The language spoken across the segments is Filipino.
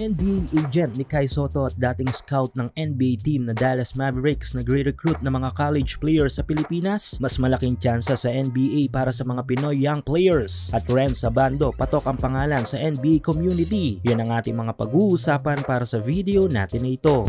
NBA agent ni Kai Soto at dating scout ng NBA team na Dallas Mavericks nagre-recruit ng mga college players sa Pilipinas, mas malaking tsansa sa NBA para sa mga Pinoy young players. At Ren Sabando, patok ang pangalan sa NBA community. Yan ang ating mga pag-uusapan para sa video natin na ito.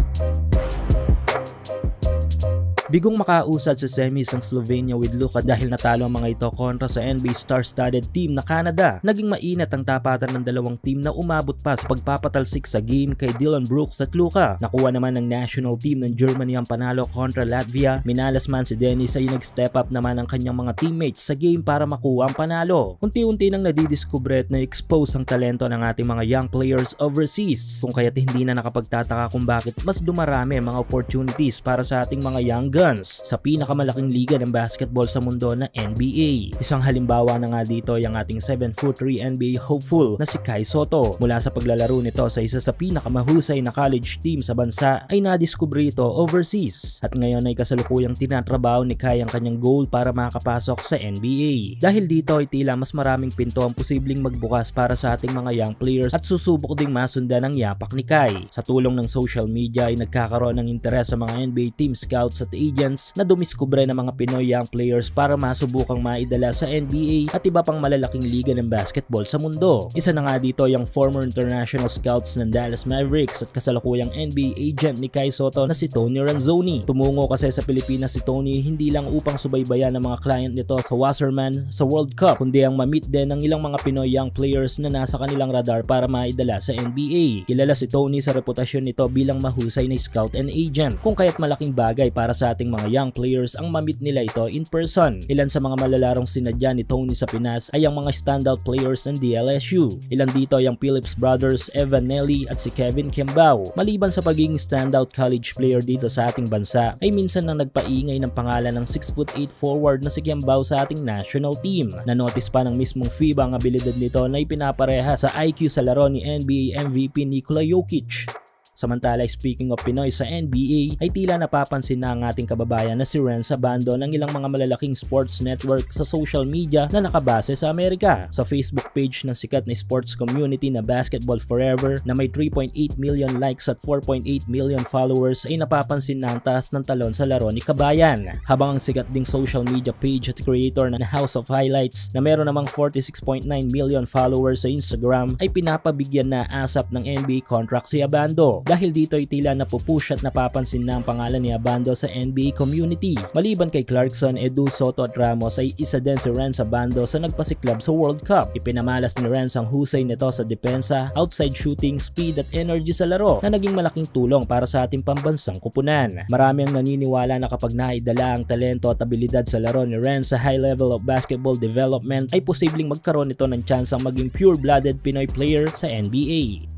Bigong makausad sa semis ang Slovenia with Luka dahil natalo ang mga ito kontra sa NBA star-studded team na Canada. Naging mainat ang tapatan ng dalawang team na umabot pa sa pagpapatalsik sa game kay Dylan Brooks at Luka. Nakuha naman ng national team ng Germany ang panalo kontra Latvia. Minalas man si Dennis ay nag-step up naman ang kanyang mga teammates sa game para makuha ang panalo. Unti-unti nang nadidiscover at na-expose ang talento ng ating mga young players overseas. Kung kaya't hindi na nakapagtataka kung bakit mas dumarami ang mga opportunities para sa ating mga young guns sa pinakamalaking liga ng basketball sa mundo na NBA. Isang halimbawa na nga dito ay ang ating 7'3 NBA hopeful na si Kai Soto. Mula sa paglalaro nito sa isa sa pinakamahusay na college team sa bansa ay nadiskubre ito overseas at ngayon ay kasalukuyang tinatrabaho ni Kai ang kanyang goal para makapasok sa NBA. Dahil dito ay tila mas maraming pinto ang posibleng magbukas para sa ating mga young players at susubok ding masundan ang yapak ni Kai. Sa tulong ng social media ay nagkakaroon ng interes sa mga NBA team scouts at agents na dumiskubre ng mga Pinoy young players para masubukang maidala sa NBA at iba pang malalaking liga ng basketball sa mundo. Isa na nga dito yung former international scouts ng Dallas Mavericks at kasalukuyang NBA agent ni Kai Soto na si Tony Ranzoni. Tumungo kasi sa Pilipinas si Tony hindi lang upang subaybayan ng mga client nito sa Wasserman sa World Cup kundi ang ma-meet din ng ilang mga Pinoy young players na nasa kanilang radar para maidala sa NBA. Kilala si Tony sa reputasyon nito bilang mahusay na scout and agent kung kaya't malaking bagay para sa ating mga young players ang mamit nila ito in person. Ilan sa mga malalarong sinadya ni Tony sa Pinas ay ang mga standout players ng DLSU. Ilan dito ay ang Phillips Brothers, Evan Nelly at si Kevin Kembao. Maliban sa pagiging standout college player dito sa ating bansa, ay minsan nang nagpaingay ng pangalan ng 6'8 forward na si Kembao sa ating national team. Nanotice pa ng mismong FIBA ang abilidad nito na ipinapareha sa IQ sa laro ni NBA MVP Nikola Jokic. Samantala, speaking of Pinoy sa NBA, ay tila napapansin na ang ating kababayan na si Ren Sabando ng ilang mga malalaking sports network sa social media na nakabase sa Amerika. Sa Facebook page ng sikat na sports community na Basketball Forever na may 3.8 million likes at 4.8 million followers ay napapansin na ang taas ng talon sa laro ni Kabayan. Habang ang sikat ding social media page at creator ng House of Highlights na meron namang 46.9 million followers sa Instagram ay pinapabigyan na asap ng NBA contract si Abando. Dahil dito ay tila napupush at napapansin na ang pangalan ni Abando sa NBA community. Maliban kay Clarkson, Edu, Soto at Ramos ay isa din si Renz Abando sa nagpasiklab sa World Cup. Ipinamalas ni Renz ang husay nito sa depensa, outside shooting, speed at energy sa laro na naging malaking tulong para sa ating pambansang kupunan. Marami ang naniniwala na kapag naidala ang talento at abilidad sa laro ni Renz sa high level of basketball development ay posibleng magkaroon ito ng chance ang maging pure-blooded Pinoy player sa NBA.